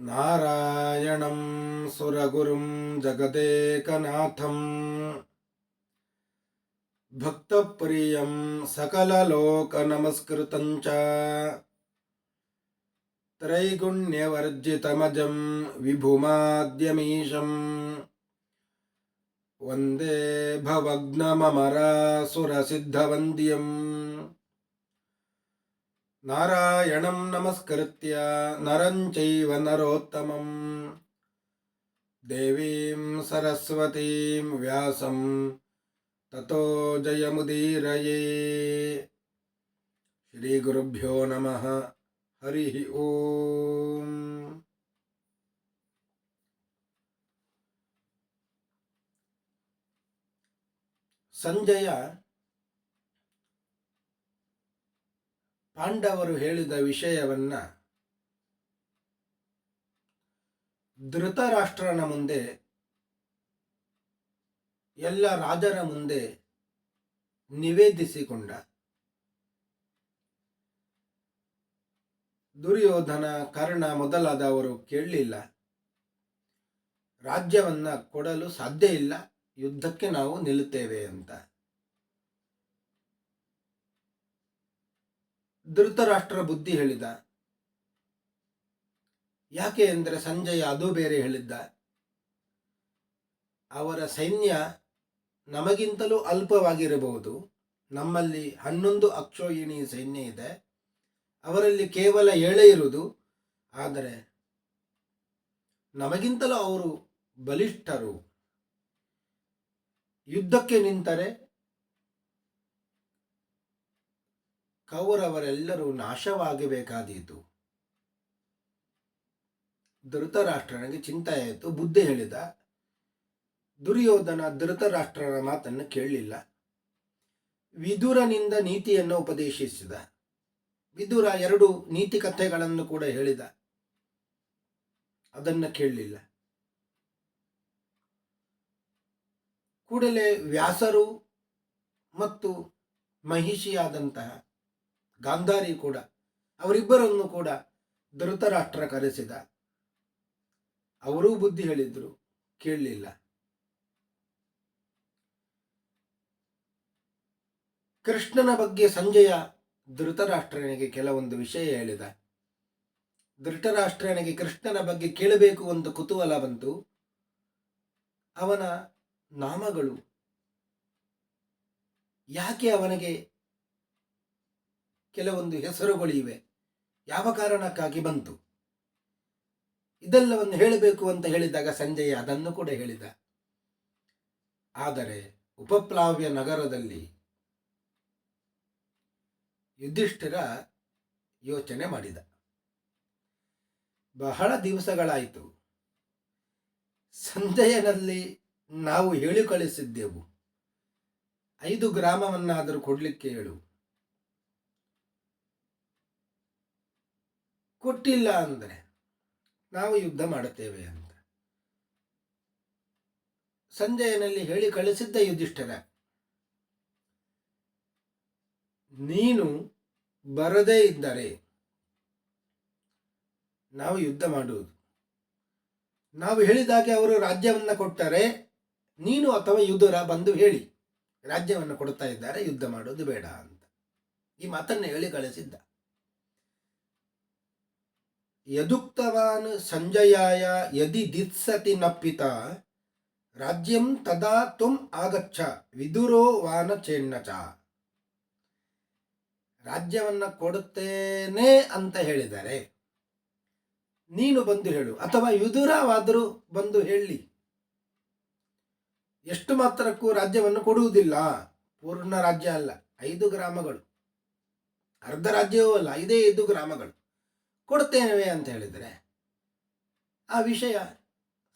नारायणं सुरगुरुं जगदेकनाथं। भक्तप्रियं च। त्रैगुण्यवर्जितमजं विभुमाद्यमीशं वन्दे भवग्नममरासुरसिद्धवन्द्यम् नारायणं नमस्कृत्य नरं चैव नरोत्तमं देवीं सरस्वतीं व्यासं ततो जयमुदीरये श्रीगुरुभ्यो नमः हरिः ಓಂ ಸಂಜಯ ಪಾಂಡವರು ಹೇಳಿದ ವಿಷಯವನ್ನ ಧೃತರಾಷ್ಟ್ರನ ಮುಂದೆ, ಎಲ್ಲ ರಾಜರ ಮುಂದೆ ನಿವೇದಿಸಿಕೊಂಡ. ದುರ್ಯೋಧನ, ಕರ್ಣ ಮೊದಲಾದವರು ಕೇಳಲಿಲ್ಲ. ರಾಜ್ಯವನ್ನ ಕೊಡಲು ಸಾಧ್ಯ ಇಲ್ಲ. ಯುದ್ಧಕ್ಕೆ ನಾವು ನಿಲ್ಲುತ್ತೇವೆ ಅಂತ. ಧೃತರಾಷ್ಟ್ರ ಬುದ್ಧಿ ಹೇಳಿದ. ಯಾಕೆ ಅಂದರೆ ಸಂಜಯ ಅದು ಬೇರೆ ಹೇಳಿದ್ದ. ಅವರ ಸೈನ್ಯ ನಮಗಿಂತಲೂ ಅಲ್ಪವಾಗಿರಬಹುದು. ನಮ್ಮಲ್ಲಿ ಹನ್ನೊಂದು ಅಕ್ಷೋಹಿಣಿ ಸೈನ್ಯ ಇದೆ. ಅವರಲ್ಲಿ ಕೇವಲ ಏಳೇ ಇರುವುದು. ಆದರೆ ನಮಗಿಂತಲೂ ಅವರು ಬಲಿಷ್ಠರು. ಯುದ್ಧಕ್ಕೆ ನಿಂತರೆ ಕೌರವರೆಲ್ಲರೂ ನಾಶವಾಗಬೇಕಾದೀತು. ಧೃತರಾಷ್ಟ್ರನಿಗೆ ಚಿಂತೆ ಆಯಿತು ಬುದ್ಧಿ ಹೇಳಿದ, ದುರ್ಯೋಧನ ಧೃತರಾಷ್ಟ್ರರ ಮಾತನ್ನು ಕೇಳಲಿಲ್ಲ. ವಿದುರನಿಂದ ನೀತಿಯನ್ನು ಉಪದೇಶಿಸಿದ. ವಿದುರ ಎರಡು ನೀತಿ ಕಥೆಗಳನ್ನು ಕೂಡ ಹೇಳಿದ. ಅದನ್ನು ಕೇಳಲಿಲ್ಲ. ಕೂಡಲೇ ವ್ಯಾಸರು ಮತ್ತು ಮಹಿಷಿಯಾದಂತಹ ಗಾಂಧಾರಿ ಕೂಡ, ಅವರಿಬ್ಬರನ್ನು ಕೂಡ ಧೃತರಾಷ್ಟ್ರ ಕರೆಸಿದ. ಅವರೂ ಬುದ್ಧಿ ಹೇಳಿದ್ರು, ಕೇಳಲಿಲ್ಲ. ಕೃಷ್ಣನ ಬಗ್ಗೆ ಸಂಜಯ ಧೃತರಾಷ್ಟ್ರನಿಗೆ ಕೆಲವೊಂದು ವಿಷಯ ಹೇಳಿದ. ಧೃತರಾಷ್ಟ್ರನಿಗೆ ಕೃಷ್ಣನ ಬಗ್ಗೆ ಕೇಳಬೇಕು ಒಂದು ಕುತೂಹಲ ಬಂತು. ಅವನ ನಾಮಗಳು ಯಾಕೆ ಅವನಿಗೆ ಕೆಲವೊಂದು ಹೆಸರುಗಳು ಇವೆ. ಯಾವ ಕಾರಣಕ್ಕಾಗಿ ಬಂತು? ಇದೆಲ್ಲವನ್ನು ಹೇಳಬೇಕು ಅಂತ ಹೇಳಿದಾಗ ಸಂಜಯ ಅದನ್ನು ಕೂಡ ಹೇಳಿದ. ಆದರೆ ಉಪಪ್ಲಾವ್ಯ ನಗರದಲ್ಲಿ ಯುಧಿಷ್ಠಿರ ಯೋಚನೆ ಮಾಡಿದ. ಬಹಳ ದಿವಸಗಳಾಯಿತು. ಸಂಜಯನಲ್ಲಿ ನಾವು ಹೇಳಿ ಕಳಿಸಿದ್ದೆವು ಐದು ಗ್ರಾಮವನ್ನಾದರೂ ಕೊಡಲಿಕ್ಕೆ ಹೇಳು. ಕೊಟ್ಟಿಲ್ಲ ಅಂದರೆ ನಾವು ಯುದ್ಧ ಮಾಡುತ್ತೇವೆ ಅಂತ. ಸಂಜಯನಲ್ಲಿ ಹೇಳಿ ಕಳಿಸಿದ್ದ ಯುಧಿಷ್ಠರ, ನೀನು ಬರದೇ ಇದ್ದರೆ ನಾವು ಯುದ್ಧ ಮಾಡುವುದು. ನಾವು ಹೇಳಿದಾಗೆ ಅವರು ರಾಜ್ಯವನ್ನು ಕೊಟ್ಟರೆ ನೀನು ಅಥವಾ ಯುಧುರ ಬಂದು ಹೇಳಿ, ರಾಜ್ಯವನ್ನು ಕೊಡ್ತಾ ಇದ್ದಾರೆ, ಯುದ್ಧ ಮಾಡೋದು ಬೇಡ ಅಂತ. ಈ ಮಾತನ್ನು ಹೇಳಿ ಕಳಿಸಿದ್ದ. ಯದುಕ್ತವಾನ್ ಸಂಜಯಾಯ ಯದಿ ದಿತ್ಸತಿ ನಪ್ಪಿತ, ರಾಜ್ಯಂ ತದಾ ತುಂ ಆಗಚ್ಚ, ವಿದುರೋ ವಾನ ಚೇನ್ನಚ. ರಾಜ್ಯವನ್ನು ಕೊಡುತ್ತೇನೆ ಅಂತ ಹೇಳಿದರೆ, ನೀನು ಬಂದು ಹೇಳು, ಅಥವಾ ವಿದುರವಾದರೂ ಬಂದು ಹೇಳಿ. ಎಷ್ಟು ಮಾತ್ರಕ್ಕೂ ರಾಜ್ಯವನ್ನು ಕೊಡುವುದಿಲ್ಲ, ಪೂರ್ಣ ರಾಜ್ಯ ಅಲ್ಲ, ಐದು ಗ್ರಾಮಗಳು. ಅರ್ಧ ರಾಜ್ಯವೂ ಅಲ್ಲ, ಐದೇ ಐದು ಗ್ರಾಮಗಳು. ಕೊಡ್ತೇವೆ ಅಂತ ಹೇಳಿದರೆ ಆ ವಿಷಯ,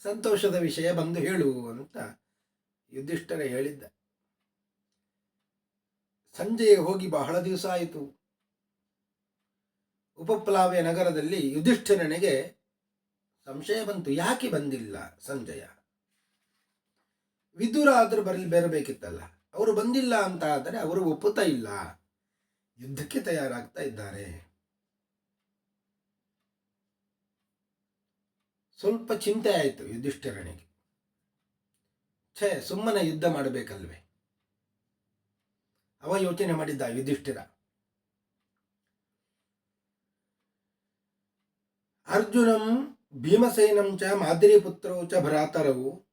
ಸಂತೋಷದ ವಿಷಯ ಬಂದು ಹೇಳು ಅಂತ ಯುಧಿಷ್ಠರ ಹೇಳಿದ್ದ. ಸಂಜೆ ಹೋಗಿ ಬಹಳ ದಿವಸ ಆಯಿತು. ಉಪಪ್ಲಾವ್ಯ ನಗರದಲ್ಲಿ ಯುಧಿಷ್ಠಿರನಿಗೆ ಸಂಶಯ ಬಂತು. ಯಾಕೆ ಬಂದಿಲ್ಲ ಸಂಜಯ? ವಿದುರ ಆದರೂ ಬರಲಿ, ಬೇರಬೇಕಿತ್ತಲ್ಲ. ಅವರು ಬಂದಿಲ್ಲ ಅಂತ ಆದರೆ ಅವರು ಒಪ್ಪುತ್ತಾ ಇಲ್ಲ. ಯುದ್ಧಕ್ಕೆ ತಯಾರಾಗ್ತಾ ಇದ್ದಾರೆ. ಸ್ವಲ್ಪ ಚಿಂತೆ ಆಯಿತು ಯುಧಿಷ್ಠಿರನಿಗೆ. ಛೇ, ಸುಮ್ಮನೆ ಯುದ್ಧ ಮಾಡಬೇಕಲ್ವೇ? ಅವ ಯೋಚನೆ ಮಾಡಿದ್ದ ಯುಧಿಷ್ಠಿರ. ಅರ್ಜುನಂ ಭೀಮಸೇನಂ ಚ ಮಾದ್ರಿಪುತ್ರೌ ಚ ಭ್ರಾತರವು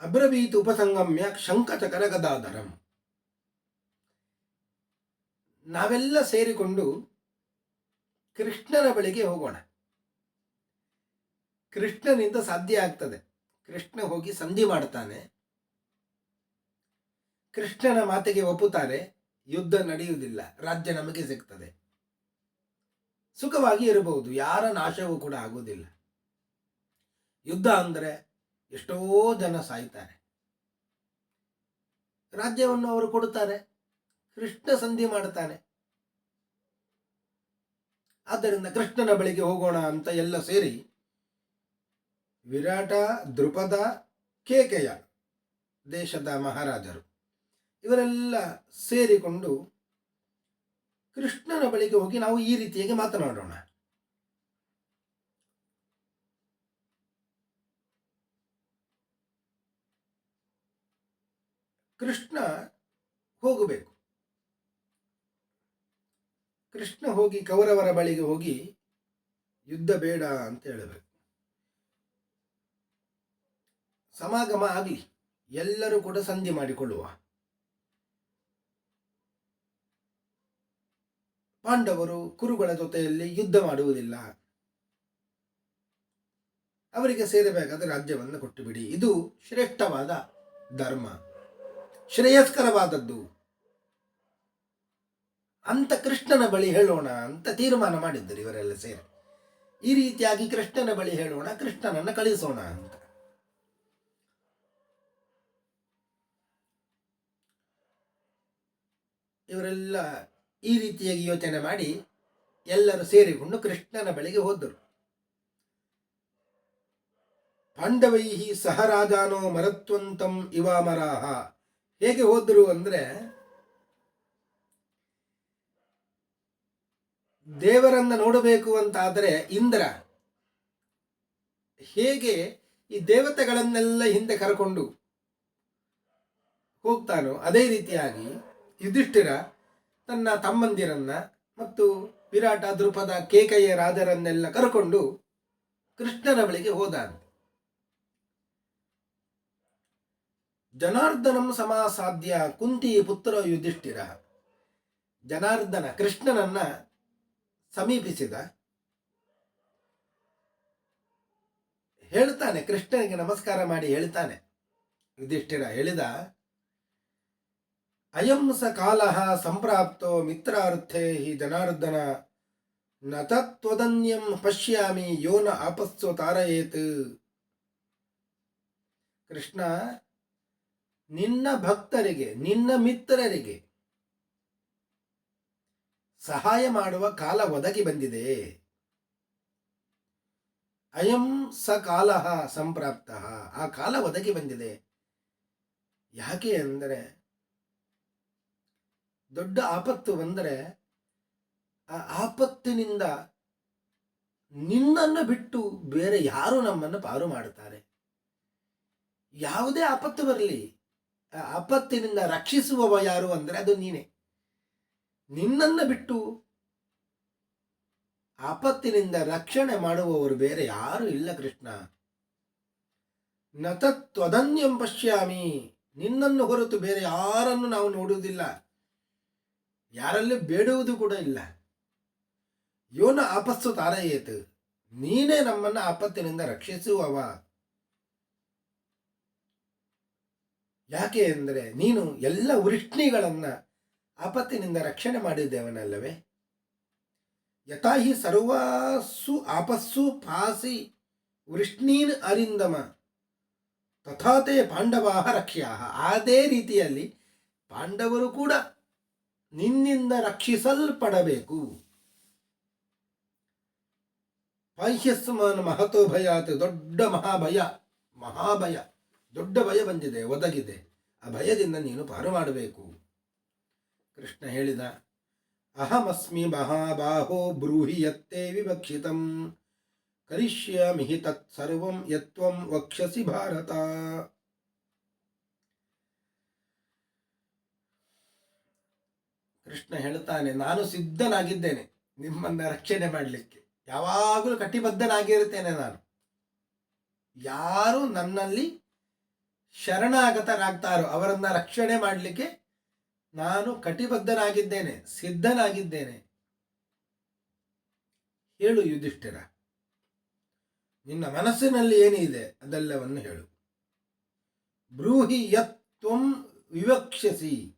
ಅಬ್ರವೀತ್ ಉಪಸಂಗಮ್ಯ ಶಂಕಚಕರ ಗದಾಧರಂ ನಾವೆಲ್ಲ ಸೇರಿಕೊಂಡು ಕೃಷ್ಣನ ಬಳಿಗೆ ಹೋಗೋಣ. ಕೃಷ್ಣನಿಂದ ಸಾಧ್ಯ ಆಗ್ತದೆ. ಕೃಷ್ಣ ಹೋಗಿ ಸಂಧಿ ಮಾಡ್ತಾನೆ. ಕೃಷ್ಣನ ಮಾತಿಗೆ ಒಪ್ಪುತ್ತಾರೆ. ಯುದ್ಧ ನಡೆಯುವುದಿಲ್ಲ. ರಾಜ್ಯ ನಮಗೆ ಸಿಗ್ತದೆ. ಸುಖವಾಗಿ ಇರಬಹುದು. ಯಾರ ನಾಶವೂ ಕೂಡ ಆಗುವುದಿಲ್ಲ. ಯುದ್ಧ ಅಂದರೆ ಎಷ್ಟೋ ಜನ ಸಾಯ್ತಾರೆ. ರಾಜ್ಯವನ್ನು ಅವರು ಕೊಡುತ್ತಾರೆ. ಕೃಷ್ಣ ಸಂಧಿ ಮಾಡ್ತಾನೆ. ಆದ್ದರಿಂದ ಕೃಷ್ಣನ ಬಳಿಗೆ ಹೋಗೋಣ ಅಂತ ಎಲ್ಲ ಸೇರಿ ವಿರಾಟ ದೃಪದ ಕೇಕೆಯ ದೇಶದ ಮಹಾರಾಜರು. ಇವರೆಲ್ಲ ಸೇರಿಕೊಂಡು ಕೃಷ್ಣನ ಬಳಿಗೆ ಹೋಗಿ ನಾವು ಈ ರೀತಿಯಾಗಿ ಮಾತನಾಡೋಣ. ಕೃಷ್ಣ ಹೋಗಬೇಕು. ಕೃಷ್ಣ ಹೋಗಿ ಕೌರವರ ಬಳಿಗೆ ಹೋಗಿ ಯುದ್ಧ ಬೇಡ ಅಂತ ಹೇಳಬೇಕು. ಸಮಾಗಮ ಆಗಲಿ ಎಲ್ಲರೂ ಕೂಡ ಸಂಧಿ ಮಾಡಿಕೊಳ್ಳುವ. ಪಾಂಡವರು ಕುರುಗಳ ಜೊತೆಯಲ್ಲಿ ಯುದ್ಧ ಮಾಡುವುದಿಲ್ಲ. ಅವರಿಗೆ ಸೇರಬೇಕಾದ ರಾಜ್ಯವನ್ನು ಕೊಟ್ಟು ಬಿಡಿ ಇದು ಶ್ರೇಷ್ಠವಾದ ಧರ್ಮ. ಶ್ರೇಯಸ್ಕರವಾದದ್ದು. ಅಂತ ಕೃಷ್ಣನ ಬಳಿ ಹೇಳೋಣ ಅಂತ ತೀರ್ಮಾನ ಮಾಡಿದ್ದರು ಇವರೆಲ್ಲ ಸೇರಿ. ಈ ರೀತಿಯಾಗಿ ಕೃಷ್ಣನ ಬಳಿ ಹೇಳೋಣ, ಕೃಷ್ಣನನ್ನು ಕಳಿಸೋಣ ಅಂತ. ಇವರೆಲ್ಲ ಈ ರೀತಿಯಾಗಿ ಯೋಚನೆ ಮಾಡಿ ಎಲ್ಲರೂ ಸೇರಿಕೊಂಡು ಕೃಷ್ಣನ ಬಳಿಗೆ ಹೋದರು. ಪಾಂಡವೈ ಸಹರಾಜಾನೋ ಮರತ್ವಂತಂ ಇವಾಮರಾಹ. ಹೇಗೆ ಹೋದರು ಅಂದ್ರೆ, ದೇವರನ್ನ ನೋಡಬೇಕು ಅಂತಾದರೆ ಇಂದ್ರ ಹೇಗೆ ಈ ದೇವತೆಗಳನ್ನೆಲ್ಲ ಹಿಂದೆ ಕರ್ಕೊಂಡು ಹೋಗ್ತಾನೋ ಅದೇ ರೀತಿಯಾಗಿ ಯುಧಿಷ್ಠಿರ ತನ್ನ ತಮ್ಮಂದಿರನ್ನ ಮತ್ತು ವಿರಾಟ ದೃಪದ ಕೇಕಯ್ಯ ರಾಜರನ್ನೆಲ್ಲ ಕರ್ಕೊಂಡು ಕೃಷ್ಣನ ಬಳಿಗೆ ಹೋದ ಜನಾರ್ದನಂ ಸಮಾಸಾಧ್ಯ ಕುಂತಿ ಪುತ್ರ ಯುಧಿಷ್ಠಿರ. ಜನಾರ್ದನ ಕೃಷ್ಣನನ್ನ ಸಮೀಪಿಸಿದ. ಹೇಳ್ತಾನೆ, ಕೃಷ್ಣನಿಗೆ ನಮಸ್ಕಾರ ಮಾಡಿ ಹೇಳ್ತಾನೆ. ಯುಧಿಷ್ಠಿರ ಹೇಳಿದ ಅಯಂ ಸ ಕಾಲ ಸಂಪ್ರಾಪ್ತೋ ಮಿತ್ರಾರ್ಥೇ ಹಿ ಜನಾರ್ದನ. ನ ತತ್ವದನ್ಯಂ ಪಶ್ಯಾಮಿ ಯೋನ ಆಪಸ್ಸು ತಾರಯೇತ್. ಕೃಷ್ಣ, ನಿನ್ನ ಭಕ್ತರಿಗೆ, ನಿನ್ನ ಮಿತ್ರರಿಗೆ ಸಹಾಯ ಮಾಡುವ ಕಾಲ ಒದಗಿ ಬಂದಿದೆ. ಅಯಂ ಸ ಕಾಲ ಸಂಪ್ರಾಪ್ತ. ಆ ಕಾಲ ಒದಗಿ ಬಂದಿದೆ. ಯಾಕೆ ಅಂದರೆ ದೊಡ್ಡ ಆಪತ್ತು ಬಂದರೆ ಆ ಆಪತ್ತಿನಿಂದ ನಿನ್ನನ್ನು ಬಿಟ್ಟು ಬೇರೆ ಯಾರು ನಮ್ಮನ್ನು ಪಾರು ಮಾಡುತ್ತಾರೆ? ಯಾವುದೇ ಆಪತ್ತು ಬರಲಿ. ಆ ಆಪತ್ತಿನಿಂದ ರಕ್ಷಿಸುವವ ಯಾರು ಅಂದರೆ ಅದು ನೀನೇ. ನಿನ್ನನ್ನು ಬಿಟ್ಟು ಆಪತ್ತಿನಿಂದ ರಕ್ಷಣೆ ಮಾಡುವವರು ಬೇರೆ ಯಾರು ಇಲ್ಲ ಕೃಷ್ಣ. ನತತ್ವದನ್ಯಂ ಪಶ್ಯಾಮಿ. ನಿನ್ನನ್ನು ಹೊರತು ಬೇರೆ ಯಾರನ್ನು ನಾವು ನೋಡುವುದಿಲ್ಲ. ಯಾರಲ್ಲಿ ಬೇಡುವುದು ಕೂಡ ಇಲ್ಲ. ಯೋನ ಆಪಸ್ಸು ತಾರಯೇತು ನೀನೇ ನಮ್ಮನ್ನು ಆಪತ್ತಿನಿಂದ ರಕ್ಷಿಸುವವ. ಯಾಕೆ ಎಂದರೆ ನೀನು ಎಲ್ಲ ವೃಷ್ಣಿಗಳನ್ನ ಆಪತ್ತಿನಿಂದ ರಕ್ಷಣೆ ಮಾಡಿದ್ದೇವನಲ್ಲವೇ? ಯಥಾಹಿ ಸರ್ವಾಸು ಆಪಸ್ಸು ಪಾಸಿ ವೃಷ್ಣೀನ್ ಅರಿಂದಮ. ತಥಾತೆ ಪಾಂಡವಾಹ ರಕ್ಷ್ಯಾಹ. ಅದೇ ರೀತಿಯಲ್ಲಿ ಪಾಂಡವರು ಕೂಡ ನಿನ್ನಿಂದ ರಕ್ಷಿಸಲ್ಪಡಬೇಕು. ಪಾಹ್ಯಸ್ಮಾನ್ ಮಹತೋ ಭಯಾತ್, ದೊಡ್ಡ ಮಹಾಭಯ ಮಹಾಭಯ, ದೊಡ್ಡ ಭಯ ಬಂದಿದೆ, ಒದಗಿದೆ. ಆ ಭಯದಿಂದ ನೀನು ಪಾರು ಮಾಡಬೇಕು. ಕೃಷ್ಣ ಹೇಳಿದ, ಅಹಮಸ್ಮಿ ಮಹಾಬಾಹೋ ಬ್ರೂಹಿ ಯತ್ತೇ ವಿವಕ್ಷಿತಂ, ಕರಿಷ್ಯಾಮಿ ಹಿ ತತ್ ಸರ್ವಂ ಯತ್ವಂ ವಕ್ಷಸಿ ಭಾರತ. ಕೃಷ್ಣ ಹೇಳ್ತಾನೆ, ನಾನು ಸಿದ್ಧನಾಗಿದ್ದೇನೆ, ನಿಮ್ಮನ್ನ ರಕ್ಷಣೆ ಮಾಡಲಿಕ್ಕೆ. ಯಾವಾಗಲೂ ಕಟಿಬದ್ಧನಾಗಿರುತ್ತೇನೆ ನಾನು. ಯಾರು ನನ್ನಲ್ಲಿ ಶರಣಾಗತರಾಗ್ತಾರೋ ಅವರನ್ನ ರಕ್ಷಣೆ ಮಾಡಲಿಕ್ಕೆ ನಾನು ಕಟಿಬದ್ಧನಾಗಿದ್ದೇನೆ, ಸಿದ್ಧನಾಗಿದ್ದೇನೆ. ಹೇಳು ಯುಧಿಷ್ಠಿರ. ನಿನ್ನ ಮನಸ್ಸಿನಲ್ಲಿ ಏನಿದೆ ಅದೆಲ್ಲವನ್ನು ಹೇಳು. ಬ್ರೂಹಿ ಯತ್ ವಿವಕ್ಷಸಿ.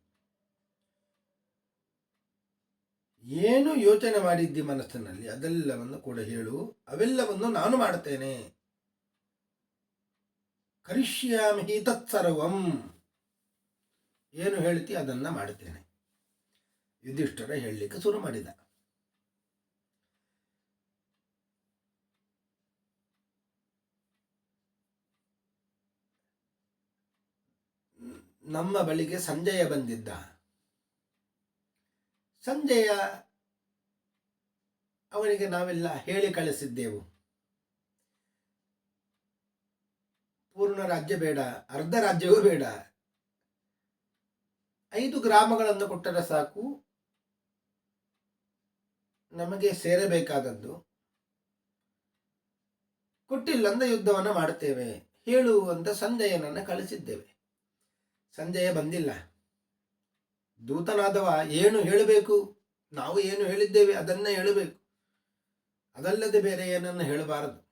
ಏನು ಯೋಚನೆ ಮಾಡಿದ್ದಿ ಮನಸ್ಸಿನಲ್ಲಿ? ಅದೆಲ್ಲವನ್ನು ಕೂಡ ಹೇಳು. ಅವೆಲ್ಲವನ್ನು ನಾನು ಮಾಡ್ತೇನೆ ಕರಿಷ್ಯಾಮಿ ತತ್ಸರ್ವಂ. ಏನು ಹೇಳ್ತಿ ಅದನ್ನ ಮಾಡ್ತೇನೆ ಯುಧಿಷ್ಠರ ಹೇಳಲಿಕ್ಕೆ ಶುರು ಮಾಡಿದ. ನಮ್ಮ ಬಳಿಗೆ ಸಂಜಯ ಬಂದಿದ್ದ. ಸಂಜಯ ಅವನಿಗೆ ನಾವೆಲ್ಲ ಹೇಳಿ ಕಳಿಸಿದ್ದೆವು. ಪೂರ್ಣ ರಾಜ್ಯ ಬೇಡ, ಅರ್ಧ ರಾಜ್ಯವೂ ಬೇಡ. ಐದು ಗ್ರಾಮಗಳನ್ನು ಕೊಟ್ಟರೆ ಸಾಕು. ನಮಗೆ ಸೇರಬೇಕಾದದ್ದು. ಕೊಟ್ಟಿಲ್ಲಂದ ಯುದ್ಧವನ್ನು ಮಾಡುತ್ತೇವೆ. ಹೇಳು ಅಂತ ಸಂಜಯನನ್ನು ಕಳಿಸಿದ್ದೇವೆ. ಸಂಜಯ ಬಂದಿಲ್ಲ. ದೂತನಾದವ ಏನು ಹೇಳಬೇಕು? ನಾವು ಏನು ಹೇಳಿದ್ದೇವೆ ಅದನ್ನೇ ಹೇಳಬೇಕು. ಅದಲ್ಲದೆ ಬೇರೆ ಏನನ್ನು ಹೇಳಬಾರದು.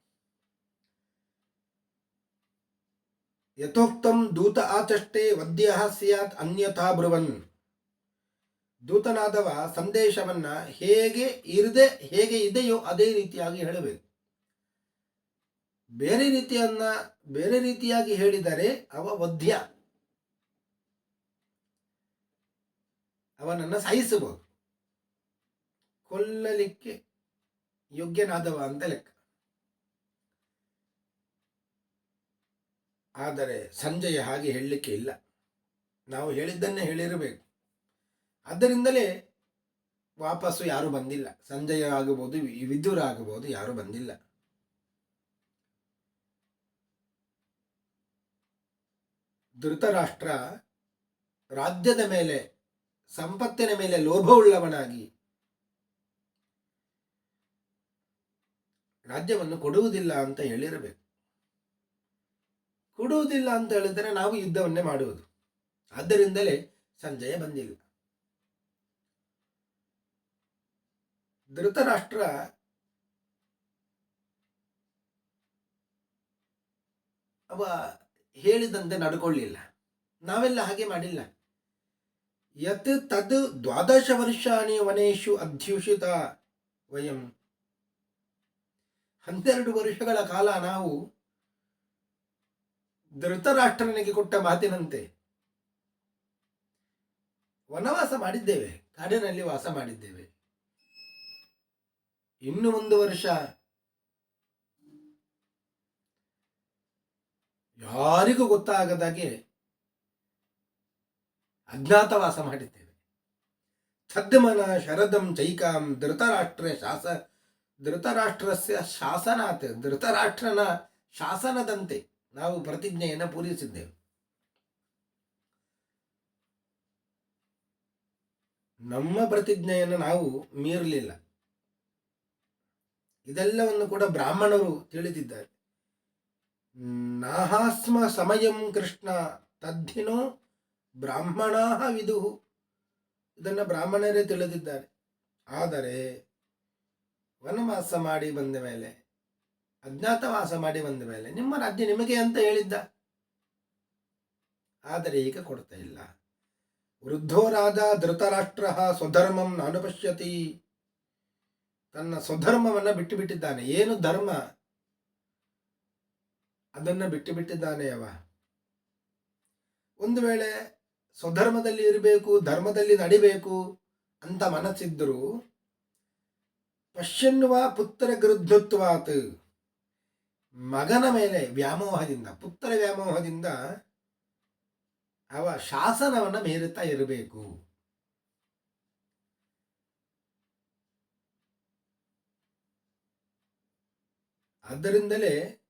ಯಥೋಕ್ತಂ ದೂತ ಆಚಷ್ಟೆ ವದ್ಯ ಸ್ಯಾತ್ ಅನ್ಯಥಾ ಬ್ರುವನ್. ದೂತನಾದವ ಸಂದೇಶವನ್ನ ಹೇಗೆ ಇರದೆ ಹೇಗೆ ಇದೆಯೋ ಅದೇ ರೀತಿಯಾಗಿ ಹೇಳಬೇಕು. ಬೇರೆ ರೀತಿಯನ್ನ ಬೇರೆ ರೀತಿಯಾಗಿ ಹೇಳಿದರೆ ಅವ ವದ್ಯ. ಅವನನ್ನು ಸಹಿಸಬಹುದು. ಕೊಲ್ಲಲಿಕ್ಕೆ ಯೋಗ್ಯನಾದವ ಅಂತ ಲೆಕ್ಕ. ಆದರೆ ಸಂಜಯ ಹಾಗೆ ಹೇಳಲಿಕ್ಕೆ ಇಲ್ಲ. ನಾವು ಹೇಳಿದ್ದನ್ನೇ ಹೇಳಿರಬೇಕು. ಆದ್ದರಿಂದಲೇ ವಾಪಸ್ಸು ಯಾರು ಬಂದಿಲ್ಲ. ಸಂಜಯ ಆಗಬಹುದು, ವಿದುರ ಆಗಬಹುದು, ಯಾರು ಬಂದಿಲ್ಲ. ಧೃತರಾಷ್ಟ್ರ ರಾಜ್ಯದ ಮೇಲೆ ಸಂಪತ್ತಿನ ಮೇಲೆ ಲೋಭವುಳ್ಳವನಾಗಿ ರಾಜ್ಯವನ್ನು ಕೊಡುವುದಿಲ್ಲ ಅಂತ ಹೇಳಿರಬೇಕು. ಕೊಡುವುದಿಲ್ಲ ಅಂತ ಹೇಳಿದರೆ ನಾವು ಯುದ್ಧವನ್ನೇ ಮಾಡುವುದು. ಆದ್ದರಿಂದಲೇ ಸಂಜಯ ಬಂದಿಲ್ಲ. ಧೃತರಾಷ್ಟ್ರ ಅವ ಹೇಳಿದಂತೆ ನಡ್ಕೊಳ್ಳಿಲ್ಲ. ನಾವೆಲ್ಲ ಹಾಗೆ ಮಾಡಿಲ್ಲ. ಯತ್ ತದ್ ದ್ವಾದಶ ವರ್ಷಾಣಿ ವನೇಶು ಅಧ್ಯುಷಿತ ವಯಂ ಹನ್ನೆರಡು ವರ್ಷಗಳ ಕಾಲ ನಾವು ಧೃತರಾಷ್ಟ್ರನಿಗೆ ಕೊಟ್ಟ ಮಾತಿನಂತೆ. ವನವಾಸ ಮಾಡಿದ್ದೇವೆ, ಕಾಡಿನಲ್ಲಿ ವಾಸ ಮಾಡಿದ್ದೇವೆ. ಇನ್ನು ಒಂದು ವರ್ಷ. ಯಾರಿಗೂ ಗೊತ್ತಾಗದಾಗೆ ಅಜ್ಞಾತವಾಸ ಮಾಡಿದ್ದೇವೆ. ಛದ್ಮನ ಶರದಂ ಚೈಕಾಂ ಧೃತರಾಷ್ಟ್ರ ಶಾಸ, ಧೃತರಾಷ್ಟ್ರಸ್ಯ ಶಾಸನಾತ್, ಧೃತರಾಷ್ಟ್ರನ ಶಾಸನದಂತೆ ನಾವು ಪ್ರತಿಜ್ಞೆಯನ್ನು ಪೂರೈಸಿದ್ದೇವೆ. ನಮ್ಮ ಪ್ರತಿಜ್ಞೆಯನ್ನು ನಾವು ಮೀರಲಿಲ್ಲ. ಇದೆಲ್ಲವನ್ನು ಕೂಡ ಬ್ರಾಹ್ಮಣರು ತಿಳಿದಿದ್ದಾರೆ. ನಾಹಾಸ್ಮ ಸಮಯಂ ಕೃಷ್ಣ ತದ್ದಿನೋ ಬ್ರಾಹ್ಮಣಾ ವಿದು ಇದನ್ನು ಬ್ರಾಹ್ಮಣರೇ ತಿಳಿದಿದ್ದಾರೆ. ಆದರೆ ವನವಾಸ ಮಾಡಿ ಬಂದ ಮೇಲೆ, ಅಜ್ಞಾತವಾಸ ಮಾಡಿ ಬಂದ ಮೇಲೆ ನಿಮ್ಮ ರಾಜ್ಯ ನಿಮಗೆ ಅಂತ ಹೇಳಿದ್ದ. ಆದರೆ ಈಗ ಕೊಡ್ತಾ ಇಲ್ಲ. ವೃದ್ಧೋರಾದ ಧೃತರಾಷ್ಟ್ರ ಸ್ವಧರ್ಮಂ ನಾನುಪಶ್ಯತಿ ತನ್ನ ಸ್ವಧರ್ಮವನ್ನು ಬಿಟ್ಟು ಬಿಟ್ಟಿದ್ದಾನೆ ಏನು ಧರ್ಮ? ಅದನ್ನು ಬಿಟ್ಟು ಬಿಟ್ಟಿದ್ದಾನೆ ಅವ. ಒಂದು ವೇಳೆ ಸ್ವಧರ್ಮದಲ್ಲಿ ಇರಬೇಕು, ಧರ್ಮದಲ್ಲಿ ನಡಿಬೇಕು ಅಂತ ಮನಸ್ಸಿದ್ದರೂ ಪಶ್ಯನ್ನುವ ಪುತ್ರ ಗೃದ್ಧತ್ವಾತ್ ಮಗನ ಮೇಲೆ ವ್ಯಾಮೋಹದಿಂದ, ಪುತ್ರ ವ್ಯಾಮೋಹದಿಂದ ಅವ ಶಾಸನವನ್ನು ಮೀರುತ್ತಾ ಇರಬೇಕು. ಆದ್ದರಿಂದಲೇ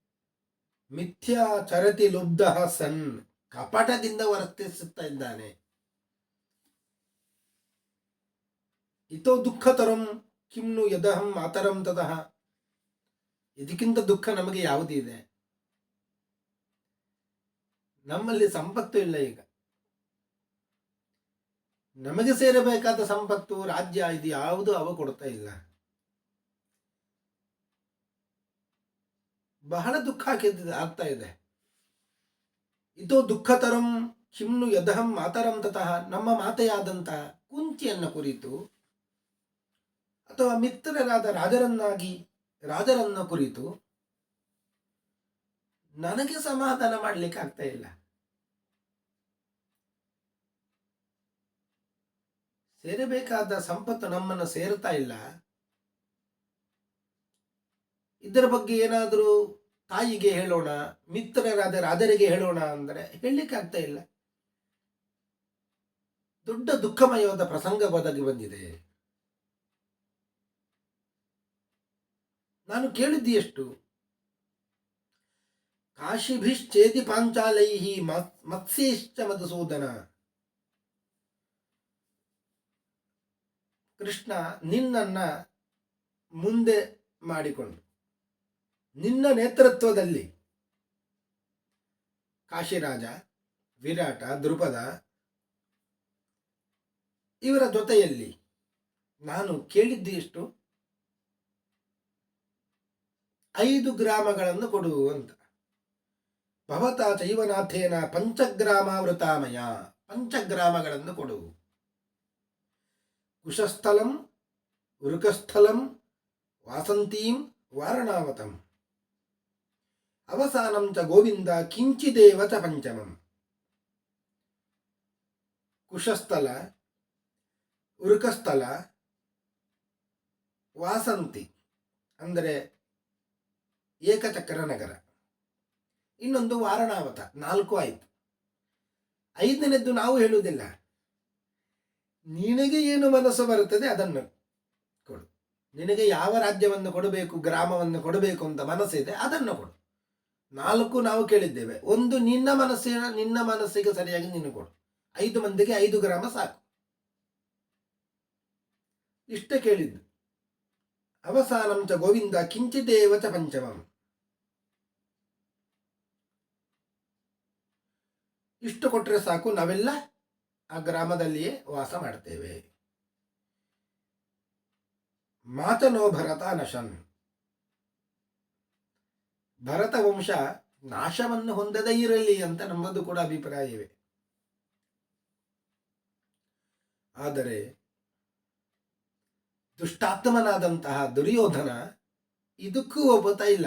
ಮಿಥ್ಯಾಚರತಿ ಲುಬ್ಧ ಸನ್. ಕಪಟದಿಂದ ವರ್ತಿಸುತ್ತಾ ಇದ್ದಾನೆ. ಇತೋ ದುಃಖತರಂ ಕಿಮ್ನು ಯದಹಂ ಮಾತರಂ ತದಹ. ಇದಕ್ಕಿಂತ ದುಃಖ ನಮಗೆ ಯಾವುದಿದೆ ನಮ್ಮಲ್ಲಿ ಸಂಪತ್ತು ಇಲ್ಲ ಈಗ. ನಮಗೆ ಸೇರಬೇಕಾದ ಸಂಪತ್ತು ರಾಜ್ಯ ಇದು ಯಾವುದು ಅವ ಕೊಡ್ತಾ ಇಲ್ಲ. ಬಹಳ ದುಃಖ ಆಗ್ತಾ ಇದೆ. ಇದು ದುಃಖತರಂ ಕಿಮ್ನು ಯದಹಂ ಮಾತರಂ ತತಃ ನಮ್ಮ ಮಾತೆಯಾದಂತಹ ಕುಂತಿಯನ್ನು ಕುರಿತು ಅಥವಾ ಮಿತ್ರರಾದ ರಾಜರನ್ನಾಗಿ ರಾಜರನ್ನ ಕುರಿತು ನನಗೆ ಸಮಾಧಾನ ಮಾಡ್ಲಿಕ್ಕೆ ಆಗ್ತಾ ಇಲ್ಲ. ಸೇರಬೇಕಾದ ಸಂಪತ್ತು ನಮ್ಮನ್ನು ಸೇರ್ತಾ ಇಲ್ಲ. ಇದರ ಬಗ್ಗೆ ಏನಾದರೂ ತಾಯಿಗೆ ಹೇಳೋಣ, ಮಿತ್ರರಾದ ರಾಧರಿಗೆ ಹೇಳೋಣ ಅಂದರೆ ಹೇಳಲಿಕ್ಕೆ ಆಗ್ತಾ ಇಲ್ಲ. ದೊಡ್ಡ ದುಃಖಮಯವಾದ ಪ್ರಸಂಗ ಒದಗಿ ಬಂದಿದೆ. ನಾನು ಕೇಳಿದ್ದು ಎಷ್ಟು? ಕಾಶಿಭಿಶ್ಚೇತಿ ಪಾಂಚಾಲೈಹಿ ಮತ್ಸ್ಯಶ್ಚ ಮಧುಸೂದನ. ಕೃಷ್ಣ ನಿನ್ನನ್ನ ಮುಂದೆ ಮಾಡಿಕೊಂಡು. ನಿನ್ನ ನೇತೃತ್ವದಲ್ಲಿ ಕಾಶಿರಾಜ, ವಿರಾಟ ದೃಪದ ಇವರ ಜೊತೆಯಲ್ಲಿ ನಾನು ಕೇಳಿದ್ದು ಎಷ್ಟು? ಐದು ಗ್ರಾಮಗಳನ್ನು ಕೊಡು ಅಂತ. ಭವತ ಚೈವನಾಥೇನ ಪಂಚಗ್ರಾಮಾವೃತಾಮಯ, ಪಂಚಗ್ರಾಮಗಳನ್ನು ಕೊಡು ಕುಶಸ್ಥಲಂ, ವೃಕಸ್ಥಲಂ, ವಾಸಂತೀಂ, ವಾರಣಾವತಂ. ಅವಸಾನಂ ಚ ಗೋವಿಂದ ಕಿಂಚಿದೇವ ಚ ಪಂಚಮಂ. ಕುಶಸ್ಥಲ, ಉರುಕಸ್ಥಲ, ವಾಸಂತಿ, ಅಂದರೆ ಏಕಚಕ್ರ ನಗರ. ಇನ್ನೊಂದು ವಾರಣಾವತ, ನಾಲ್ಕು ಆಯಿತು. ಐದನೇದ್ದು ನಾವು ಹೇಳುವುದಿಲ್ಲ. ನಿನಗೆ ಏನು ಮನಸ್ಸು ಬರುತ್ತದೆ ಅದನ್ನು ಕೊಡು. ನಿನಗೆ ಯಾವ ರಾಜ್ಯವನ್ನು ಕೊಡಬೇಕು, ಗ್ರಾಮವನ್ನು ಕೊಡಬೇಕು ಅಂತ ಮನಸ್ಸಿದೆ, ಅದನ್ನು ಕೊಡು. ನಾಲ್ಕು ನಾವು ಕೇಳಿದ್ದೇವೆ. ಒಂದು ನಿನ್ನ ಮನಸ್ಸಿನ, ನಿನ್ನ ಮನಸ್ಸಿಗೆ ಸರಿಯಾಗಿ ನೀನು ಕೊಡು. ಐದು ಮಂದಿಗೆ ಐದು ಗ್ರಾಮ ಸಾಕು. ಇಷ್ಟೇ ಕೇಳಿದ್ದು. ಅವಸಾನಂ ಚ ಗೋವಿಂದ ಕಿಂಚಿದೇವ ಚ ಪಂಚಮಂ. ಇಷ್ಟು ಕೊಟ್ಟರೆ ಸಾಕು, ನಾವೆಲ್ಲ ಆ ಗ್ರಾಮದಲ್ಲಿಯೇ ವಾಸ ಮಾಡ್ತೇವೆ. ಮಾತನೋ ಭರತ ನಶನ್. ಭರತ ವಂಶ ನಾಶವನ್ನು ಹೊಂದದೇ ಇರಲಿ ಅಂತ ನಮ್ಮದು ಕೂಡ ಅಭಿಪ್ರಾಯವೇ ಆದರೆ ದುಷ್ಟಾತ್ಮನಾದಂತಹ ದುರ್ಯೋಧನ ಇದಕ್ಕೂ ಒಪ್ಪುತ್ತಾ ಇಲ್ಲ.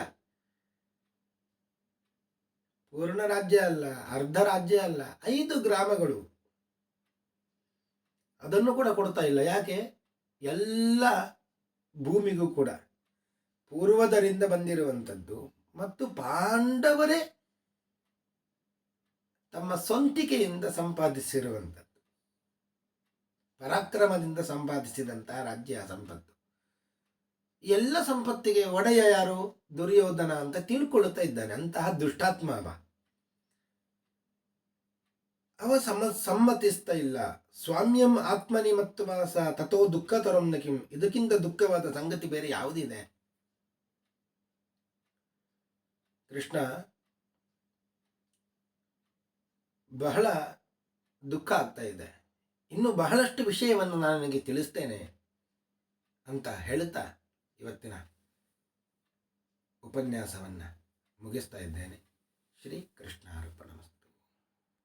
ಪೂರ್ಣ ರಾಜ್ಯ ಅಲ್ಲ, ಅರ್ಧ ರಾಜ್ಯ ಅಲ್ಲ, ಐದು ಗ್ರಾಮಗಳು. ಅದನ್ನು ಕೂಡ ಕೊಡ್ತಾ ಇಲ್ಲ. ಯಾಕೆ? ಎಲ್ಲ ಭೂಮಿಗೂ ಕೂಡ. ಪೂರ್ವದರಿಂದ ಬಂದಿರುವಂಥದ್ದು ಮತ್ತು ಪಾಂಡವರೇ ತಮ್ಮ ಸ್ವಂತಿಕೆಯಿಂದ ಸಂಪಾದಿಸಿರುವಂಥದ್ದು. ಪರಾಕ್ರಮದಿಂದ ಸಂಪಾದಿಸಿದಂತಹ ರಾಜ್ಯ ಸಂಪತ್ತು. ಎಲ್ಲ ಸಂಪತ್ತಿಗೆ ಒಡೆಯ ಯಾರು? ದುರ್ಯೋಧನ ಅಂತ ತಿಳ್ಕೊಳ್ಳುತ್ತಾ ಇದ್ದಾನೆ. ಅಂತಹ ದುಷ್ಟಾತ್ಮ ಅವ. ಸಮ ಸಮ್ಮತಿಸ್ತಾ ಇಲ್ಲ. ಸ್ವಾಮ್ಯಂ ಆತ್ಮನಿ ಮತ್ತು ತಥೋ ದುಃಖ ತರೋಂ ಕಿಂ. ಇದಕ್ಕಿಂತ ದುಃಖವಾದ ಸಂಗತಿ ಬೇರೆ ಯಾವುದಿದೆ? ಕೃಷ್ಣ ಬಹಳ ದುಃಖ ಆಗ್ತಾ ಇದೆ. ಇನ್ನು ಬಹಳಷ್ಟು ವಿಷಯವನ್ನು ನಾನು ನನಗೆ ತಿಳಿಸ್ತೇನೆ ಅಂತ ಹೇಳುತ್ತಾ ಇವತ್ತಿನ ಉಪನ್ಯಾಸವನ್ನು ಮುಗಿಸ್ತಾ ಇದ್ದೇನೆ. ಶ್ರೀ ಕೃಷ್ಣ ಅರ್ಪಣ